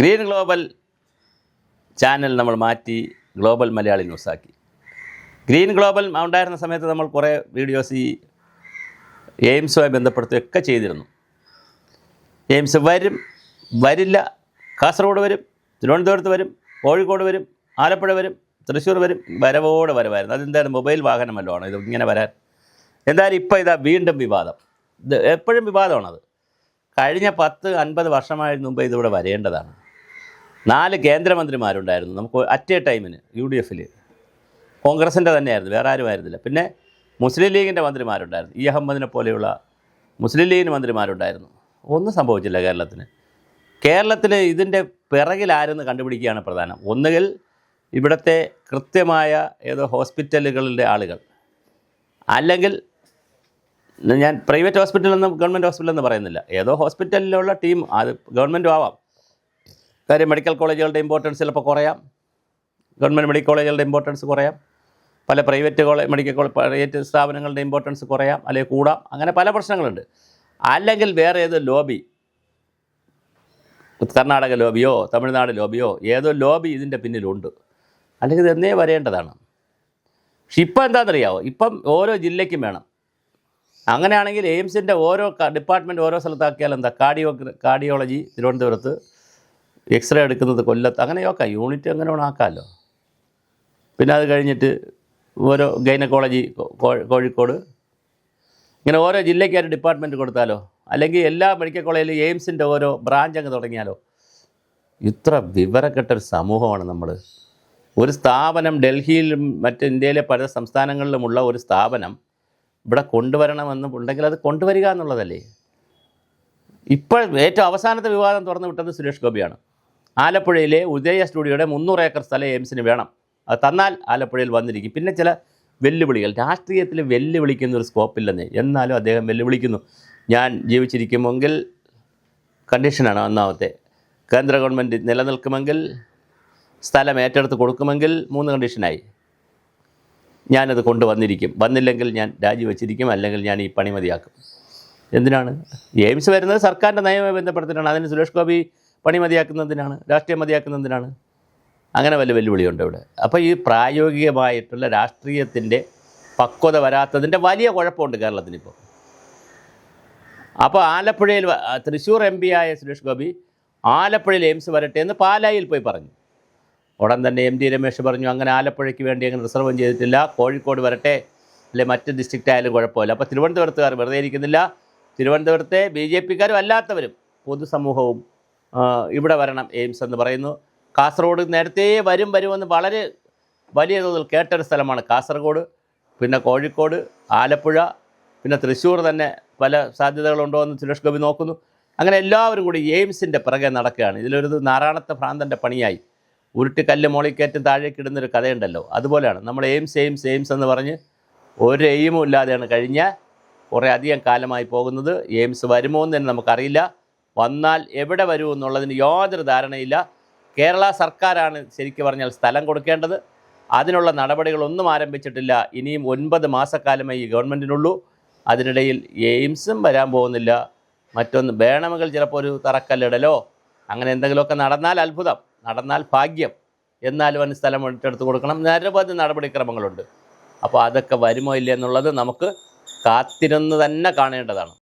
Green global channel നമ്മൾ മാറ്റി global Malayali ന്യൂസാക്കി ഗ്രീൻ ഗ്ലോബൽ ഉണ്ടായിരുന്ന സമയത്ത് നമ്മൾ കുറേ വീഡിയോസ് ഈ എയിംസുമായി ബന്ധപ്പെടുത്തുകയൊക്കെ ചെയ്തിരുന്നു. എയിംസ് വരും വരില്ല. കാസർഗോഡ് വരും തിരുവനന്തപുരത്ത് വരും കോഴിക്കോട് വരും ആലപ്പുഴ വരും തൃശ്ശൂർ വരും വരവോടെ വരവായിരുന്നു അതെന്തായാലും മൊബൈൽ വാഹനമല്ലോ ആണ്. ഇത് ഇങ്ങനെ വരാൻ. എന്തായാലും ഇപ്പോൾ ഇതാ വീണ്ടും വിവാദം. ഇത് എപ്പോഴും വിവാദമാണത്. കഴിഞ്ഞ പത്ത് അൻപത് വർഷമായി മുമ്പ് ഇതിവിടെ വരേണ്ടതാണ്. നാല് കേന്ദ്രമന്ത്രിമാരുണ്ടായിരുന്നു. നമുക്ക് അറ്റ് എ ടൈമിന് യു ഡി എഫിൽ കോൺഗ്രസിന്റെ തന്നെയായിരുന്നു വേറെ ആരും ആയിരുന്നില്ല. പിന്നെ മുസ്ലിം ലീഗിന്റെ മന്ത്രിമാരുണ്ടായിരുന്നു. ഇ അഹമ്മദിനെ പോലെയുള്ള മുസ്ലിം ലീഗിന് മന്ത്രിമാരുണ്ടായിരുന്നു. ഒന്നും സംഭവിച്ചില്ല കേരളത്തിന്. കേരളത്തിൽ ഇതിന്റെ പിറകിൽ ആരെന്ന് കണ്ടുപിടിക്കുകയാണ് പ്രധാനം. ഒന്നുകിൽ ഇവിടുത്തെ കൃത്യമായ ഏതോ ഹോസ്പിറ്റലുകളിലെ ആളുകൾ. അല്ലെങ്കിൽ ഞാൻ പ്രൈവറ്റ് ഹോസ്പിറ്റലെന്നും ഗവൺമെന്റ് ഹോസ്പിറ്റലെന്ന് പറയുന്നില്ല. ഏതോ ഹോസ്പിറ്റലിലുള്ള ടീം അത് ഗവൺമെന്റും ആവാം. കാര്യം മെഡിക്കൽ കോളേജുകളുടെ ഇമ്പോർട്ടൻസ് ചിലപ്പോൾ കുറയാം. ഗവൺമെന്റ് മെഡിക്കൽ കോളേജുകളുടെ ഇമ്പോർട്ടൻസ് കുറയാം. പല private college medical college private സ്ഥാപനങ്ങളുടെ ഇമ്പോർട്ടൻസ് കുറയാം അല്ലെങ്കിൽ കൂടാം. അങ്ങനെ പല പ്രശ്നങ്ങളുണ്ട്. അല്ലെങ്കിൽ വേറെ ഏതോ ലോബി കർണാടക ലോബിയോ തമിഴ്നാട് ലോബിയോ ഏതോ ലോബി ഇതിന്റെ പിന്നിലുണ്ട്. അല്ലെങ്കിൽ ഇത് എന്നേ വരേണ്ടതാണ്. പക്ഷെ ഇപ്പം എന്താണെന്നറിയാമോ ഇപ്പം ഓരോ ജില്ലയ്ക്കും വേണം. അങ്ങനെയാണെങ്കിൽ എയിംസിന്റെ ഓരോ ഡിപ്പാർട്ട്മെന്റ് ഓരോ സ്ഥലത്താക്കിയാൽ എന്താ? കാർഡിയോ കാർഡിയോളജി തിരുവനന്തപുരത്ത് എക്സ്റേ എടുക്കുന്നത് കൊല്ലത്ത് അങ്ങനെയൊക്കെ യൂണിറ്റ് അങ്ങനെ ആക്കാമല്ലോ പിന്നെ അത് കഴിഞ്ഞിട്ട് ഓരോ ഗൈനക്കോളജി കോഴിക്കോട്. ഇങ്ങനെ ഓരോ ജില്ലയ്ക്ക് ഒരു ഡിപ്പാർട്ട്മെന്റ് കൊടുത്താലോ? അല്ലെങ്കിൽ എല്ലാ മെഡിക്കൽ കോളേജിലും എയിംസിന്റെ ഓരോ ബ്രാഞ്ച് അങ്ങ് തുടങ്ങിയാലോ? ഇത്ര വിവരക്കെട്ടൊരു സമൂഹമാണ് നമ്മൾ ഒരു സ്ഥാപനം ഡൽഹിയിലും മറ്റ് ഇന്ത്യയിലെ പല സംസ്ഥാനങ്ങളിലുമുള്ള ഒരു സ്ഥാപനം ഇവിടെ കൊണ്ടുവരണമെന്ന് ഉണ്ടെങ്കിൽ അത് കൊണ്ടുവരിക എന്നുള്ളതല്ലേ? ഇപ്പോൾ ഏറ്റവും അവസാനത്തെ വിവാദം തുറന്നു വിട്ടത് സുരേഷ് ഗോപിയാണ്. ആലപ്പുഴയിലെ ഉദയ സ്റ്റുഡിയോയുടെ മുന്നൂറ് ഏക്കർ സ്ഥലം എയിംസിന് വേണം. അത് തന്നാൽ ആലപ്പുഴയിൽ വന്നിരിക്കും. പിന്നെ ചില വെല്ലുവിളികൾ. രാഷ്ട്രീയത്തിൽ വെല്ലുവിളിക്കുന്ന ഒരു സ്കോപ്പില്ലെന്നേ എന്നാലും അദ്ദേഹം വെല്ലുവിളിക്കുന്നു. ഞാൻ ജീവിച്ചിരിക്കുമെങ്കിൽ കണ്ടീഷനാണ് ഒന്നാമത്തെ. കേന്ദ്ര ഗവൺമെന്റ് നിലനിൽക്കുമെങ്കിൽ സ്ഥലം ഏറ്റെടുത്ത് കൊടുക്കുമെങ്കിൽ മൂന്ന് കണ്ടീഷനായി ഞാനത് കൊണ്ടുവന്നിരിക്കും. വന്നില്ലെങ്കിൽ ഞാൻ രാജിവെച്ചിരിക്കും. അല്ലെങ്കിൽ ഞാൻ ഈ പണി മതിയാക്കും എന്തിനാണ്? എയിംസ് വരുന്നത് സർക്കാരിന്റെ നയവുമായി ബന്ധപ്പെടുത്തിയിട്ടാണ് അതിന് സുരേഷ് ഗോപി പണി മതിയാക്കുന്നതിനാണ് രാഷ്ട്രീയം മതിയാക്കുന്നതിനാണ് അങ്ങനെ വല്ല വെല്ലുവിളിയുണ്ട് ഇവിടെ? അപ്പോൾ ഈ പ്രായോഗികമായിട്ടുള്ള രാഷ്ട്രീയത്തിന്റെ പക്വത വരാത്തതിന്റെ വലിയ കുഴപ്പമുണ്ട് കേരളത്തിനിപ്പോൾ അപ്പോൾ ആലപ്പുഴയിൽ തൃശ്ശൂർ എം പി ആയ സുരേഷ് ഗോപി ആലപ്പുഴയിൽ എയിംസ് വരട്ടെ എന്ന് പാലായിൽ പോയി പറഞ്ഞു. ഉടൻ തന്നെ എം ഡി രമേശ് പറഞ്ഞു അങ്ങനെ ആലപ്പുഴയ്ക്ക് വേണ്ടി അങ്ങനെ റിസർവും ചെയ്തിട്ടില്ല. കോഴിക്കോട് വരട്ടെ. അല്ലെ മറ്റ് ഡിസ്ട്രിക്റ്റ് ആയാലും കുഴപ്പമില്ല. അപ്പോൾ തിരുവനന്തപുരത്തുകാർ വെറുതെ ഇരിക്കുന്നില്ല. തിരുവനന്തപുരത്തെ ബി ജെ പിക്കാരും അല്ലാത്തവരും പൊതുസമൂഹവും ഇവിടെ വരണം എയിംസ് എന്ന് പറയുന്നു. കാസർഗോഡ് നേരത്തെ വരും വരുമെന്ന് വളരെ വലിയ തോതിൽ കേട്ടൊരു സ്ഥലമാണ് കാസർഗോഡ് പിന്നെ കോഴിക്കോട് ആലപ്പുഴ പിന്നെ തൃശ്ശൂർ തന്നെ പല സാധ്യതകളുണ്ടോ എന്ന് സുരേഷ് ഗോപി നോക്കുന്നു. അങ്ങനെ എല്ലാവരും കൂടി എയിംസിന്റെ പിറകെ നടക്കുകയാണ്. ഇതിലൊരു നാരായണത്തെ ഭ്രാന്തന്റെ പണിയായി. ഉരുട്ടിക്കല്ല് മോളിക്കയറ്റും താഴേക്ക് ഇടുന്നൊരു കഥയുണ്ടല്ലോ. അതുപോലെയാണ് നമ്മൾ എയിംസ് എയിംസ് എയിംസ് എന്ന് പറഞ്ഞ് ഒരു എയിമും ഇല്ലാതെയാണ് കഴിഞ്ഞ കുറേ അധികം കാലമായി പോകുന്നത്. എയിംസ് വരുമോ എന്ന് തന്നെ നമുക്കറിയില്ല. വന്നാൽ എവിടെ വരൂ എന്നുള്ളതിന് യാതൊരു ധാരണയില്ല. കേരള സർക്കാരാണ് ശരിക്കും പറഞ്ഞാൽ സ്ഥലം കൊടുക്കേണ്ടത്. അതിനുള്ള നടപടികളൊന്നും ആരംഭിച്ചിട്ടില്ല. ഇനിയും ഒൻപത് മാസക്കാലമേ ഈ ഗവൺമെന്റിനുള്ളൂ അതിനിടയിൽ എയിംസും വരാൻ പോകുന്നില്ല. മറ്റൊന്ന് വേണമെങ്കിൽ ചിലപ്പോൾ ഒരു തറക്കല്ലിടലോ അങ്ങനെ എന്തെങ്കിലുമൊക്കെ നടന്നാൽ അത്ഭുതം. നടന്നാൽ ഭാഗ്യം. എന്നാലും അതിന് സ്ഥലം ഏറ്റെടുത്ത് കൊടുക്കണം. നിരവധി നടപടിക്രമങ്ങളുണ്ട്. അപ്പോൾ അതൊക്കെ വരുമോ ഇല്ല എന്നുള്ളത് നമുക്ക് കാത്തിരുന്ന് തന്നെ കാണേണ്ടതാണ്.